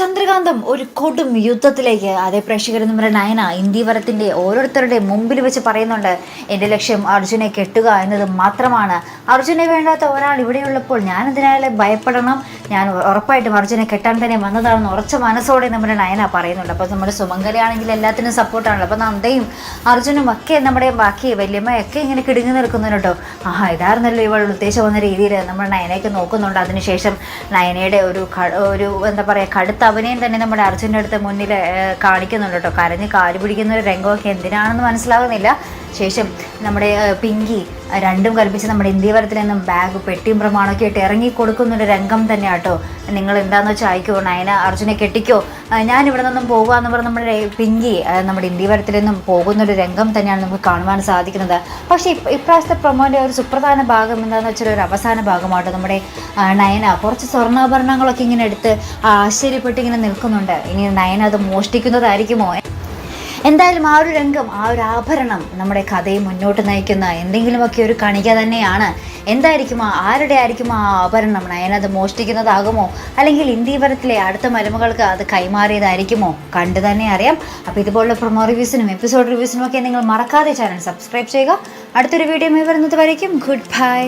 ചന്ദ്രകാന്തം ഒരു കൊടും യുദ്ധത്തിലേക്ക്. അതേ പ്രേക്ഷകർ നമ്മുടെ നയന ഇന്ത്യവരത്തിന്റെ ഓരോരുത്തരുടെ മുമ്പിൽ വെച്ച് പറയുന്നുണ്ട് എന്റെ ലക്ഷ്യം അർജുനെ കെട്ടുക എന്നത് മാത്രമാണ്. അർജുനെ വേണ്ടാത്ത ഒരാൾ ഇവിടെയുള്ളപ്പോൾ ഞാൻ എന്തിനായാലും ഭയപ്പെടണം. ഞാൻ ഉറപ്പായിട്ടും അർജുനെ കെട്ടാൻ തന്നെ വന്നതാണെന്ന് ഉറച്ച മനസ്സോടെ നമ്മുടെ നയന പറയുന്നുണ്ട്. അപ്പോൾ നമ്മുടെ സുമംഗലയാണെങ്കിൽ എല്ലാത്തിനും സപ്പോർട്ടാണല്ലോ അപ്പോൾ നന്ദയും അർജുനും ഒക്കെ നമ്മുടെ ബാക്കി വല്യമ്മയൊക്കെ ഇങ്ങനെ കിടുങ്ങി നിൽക്കുന്നുണ്ട് കേട്ടോ. ആഹാ ഇതായിരുന്നല്ലോ ഇവൾ ഉദ്ദേശം വന്ന രീതിയിൽ നമ്മുടെ നയനയൊക്കെ നോക്കുന്നുണ്ട്. അതിനുശേഷം നയനയുടെ ഒരു ഒരു എന്താ പറയുക കടുത്ത അവനെയും തന്നെ നമ്മുടെ അർജുന്റെ അടുത്ത് മുന്നിൽ കാണിക്കുന്നുണ്ട് കേട്ടോ. കരഞ്ഞ് കാൽ പിടിക്കുന്ന ഒരു രംഗമൊക്കെ എന്തിനാണെന്ന് മനസ്സിലാകുന്നില്ല ശേഷം നമ്മുടെ പിങ്കി രണ്ടും കൽപ്പിച്ച് നമ്മുടെ ഇന്ത്യവരത്തിൽ നിന്നും ബാഗ് പെട്ടിയും പ്രമാണമൊക്കെ ആയിട്ട് ഇറങ്ങി കൊടുക്കുന്നൊരു രംഗം തന്നെ കേട്ടോ നിങ്ങൾ എന്താണെന്ന് വെച്ചാൽ അയക്കോ നയന അർജുനെ കെട്ടിക്കോ. ഞാൻ ഇവിടെ നിന്നും പോകുകയെന്ന് പറഞ്ഞ് നമ്മുടെ പിങ്കി നമ്മുടെ ഇന്ത്യവരത്തിൽ നിന്നും പോകുന്നൊരു രംഗം തന്നെയാണ് നമുക്ക് കാണുവാൻ സാധിക്കുന്നത്. പക്ഷേ ഇപ്രാവശ്യത്തെ പ്രൊമോന്റെ ഒരു സുപ്രധാന ഭാഗം എന്താണെന്ന് വെച്ചാൽ ഒരു അവസാന ഭാഗമാട്ടോ നമ്മുടെ നയന. കുറച്ച് സ്വർണാഭരണങ്ങളൊക്കെ ഇങ്ങനെ എടുത്ത് ആശ്ചര്യപ്പെട്ട് ഇങ്ങനെ നിൽക്കുന്നുണ്ട്. ഇനി നയന അത് മോഷ്ടിക്കുന്നതായിരിക്കുമോ? എന്തായാലും ആ ഒരു രംഗം ആ ഒരു ആഭരണം നമ്മുടെ കഥയെ മുന്നോട്ട് നയിക്കുന്ന എന്തെങ്കിലുമൊക്കെ ഒരു കണിക തന്നെയാണ്. എന്തായിരിക്കും ആരുടെ ആയിരിക്കും ആ ആഭരണം? നയനത് മോഷ്ടിക്കുന്നതാകുമോ? അല്ലെങ്കിൽ ഇന്ത്യവരത്തിലെ അടുത്ത മരുമകൾക്ക് അത് കൈമാറിയതായിരിക്കുമോ? കണ്ടു തന്നെ അറിയാം. അപ്പോൾ ഇതുപോലുള്ള പ്രൊമോ റിവ്യൂസിനും എപ്പിസോഡ് റിവ്യൂസിനും ഒക്കെ നിങ്ങൾ മറക്കാതെ ചാനൽ സബ്സ്ക്രൈബ് ചെയ്യുക. അടുത്തൊരു വീഡിയോ വരുന്നത് വരയ്ക്കും. Good bye